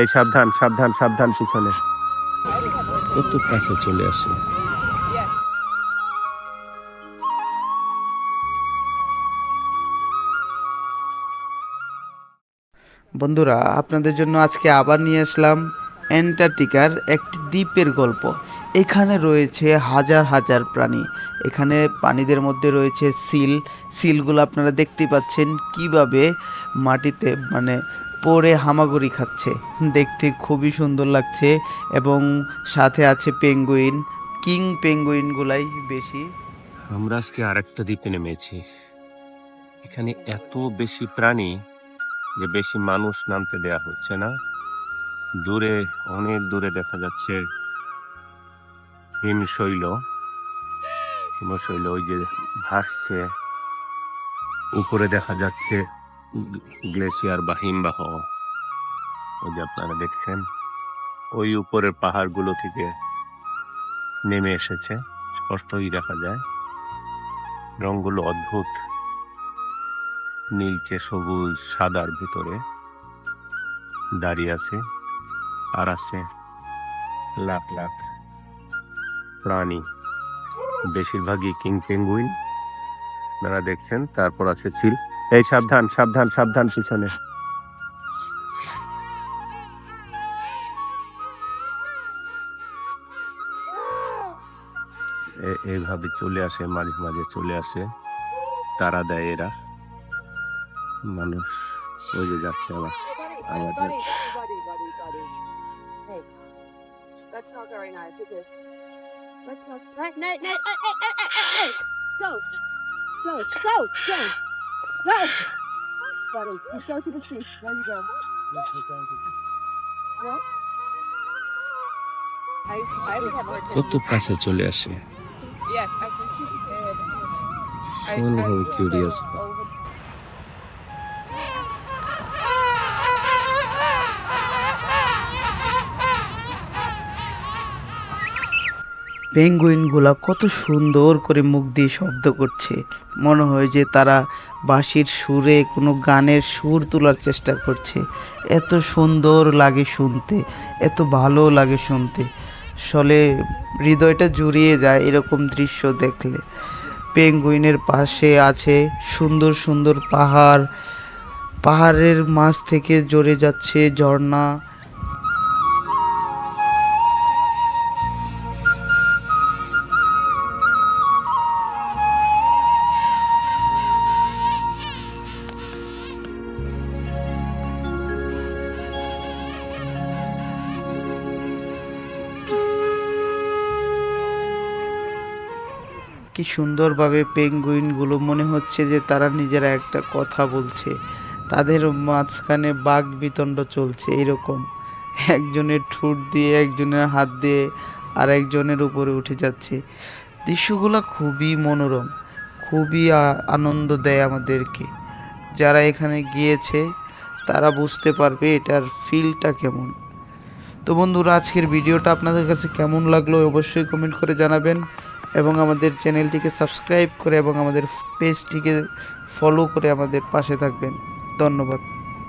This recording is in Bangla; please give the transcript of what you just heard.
এই সাবধান সাবধান সাবধান পিছনে। কত কাছে চলে আসে? বন্ধুরা আপনাদের জন্য আজকে আবার নিয়ে আসলাম অ্যান্টার্কটিকার একটি দ্বীপের গল্প। এখানে রয়েছে হাজার হাজার প্রাণী। এখানে প্রাণীদের মধ্যে রয়েছে সিল। সিলগুলো আপনারা দেখতে পাচ্ছেন কীভাবে মাটিতে মানে পড়ে হামাগুড়ি খাচ্ছে। দেখতে খুবই সুন্দর লাগছে এবং সাথে আছে পেঙ্গুইন। কিং পেঙ্গুইনগুলাই বেশি। আমরা আজকে আরেকটা দ্বীপে নেমেছি। এখানে এত বেশি প্রাণী যে বেশি মানুষ নামতে দেয়া হচ্ছে না। দূরে, অনেক দূরে দেখা যাচ্ছে হিমশৈল। হিমশৈল ওই যে ভাসছে উপরে দেখা যাচ্ছে গ্লেসিয়ার বা হিমবাহ। ওই যে আপনারা দেখছেন, ওই উপরের পাহাড়গুলো থেকে নেমে এসেছে। স্পষ্টই দেখা যায়, রংগুলো অদ্ভুত। নীলচে, সবুজ, সাদার ভিতরে দাঁড়িয়ে আছে আর আছে লাখ লাখ প্রাণী। বেশিরভাগই কিং পেঙ্গুইন, আপনারা দেখছেন, তারপর আছে চিল। এই সাবধান সাবধান সাবধান পিছনে এইভাবে চলে আসে মাঝে মাঝে চলে আসে তারা দেয় এরা মানুষ ওই যে যাচ্ছে আবার আবার buddy, যাচ্ছে buddy, buddy, buddy. Hey, that's not very nice, is it? Let's not. Right, no, no, hey, hey, hey, hey, hey, hey. Go, go, go, go, go. Buddy, just go to the street. There you go. Yes, thank you. Hello? কত কাছে চলে আসে Yes, পেঙ্গুইনগুলা কত সুন্দর করে মুখ দিয়ে শব্দ করছে। মনে হয় যে তারা বাঁশির সুরে কোনো গানের সুর তোলার চেষ্টা করছে। এত সুন্দর লাগে শুনতে, এত ভালো লাগে শুনতে। আসলে হৃদয়টা জুড়িয়ে যায় এরকম দৃশ্য দেখলে। পেঙ্গুইনের পাশে আছে সুন্দর সুন্দর পাহাড়। পাহাড়ের মাঝ থেকে জড়ে যাচ্ছে ঝর্ণা। কি সুন্দরভাবে পেঙ্গুইনগুলো মনে হচ্ছে যে তারা নিজেরা একটা কথা বলছে। তাদের মাঝখানে বাঘ বিতণ্ড চলছে, এরকম। একজনের ঠোঁট দিয়ে, একজনের হাত দিয়ে আর একজনের উপরে উঠে যাচ্ছে। দৃশ্যগুলো খুবই মনোরম, খুবই আনন্দ দেয় আমাদেরকে। যারা এখানে গিয়েছে, তারা বুঝতে পারবে এটার ফিলটা কেমন। তো বন্ধুরা, আজকের ভিডিওটা আপনাদের কাছে কেমন লাগল অবশ্যই কমেন্ট করে জানাবেন। এবং আমাদের চ্যানেলটিকে সাবস্ক্রাইব করে এবং আমাদের পেজটিকে ফলো করে আমাদের পাশে থাকবেন। ধন্যবাদ।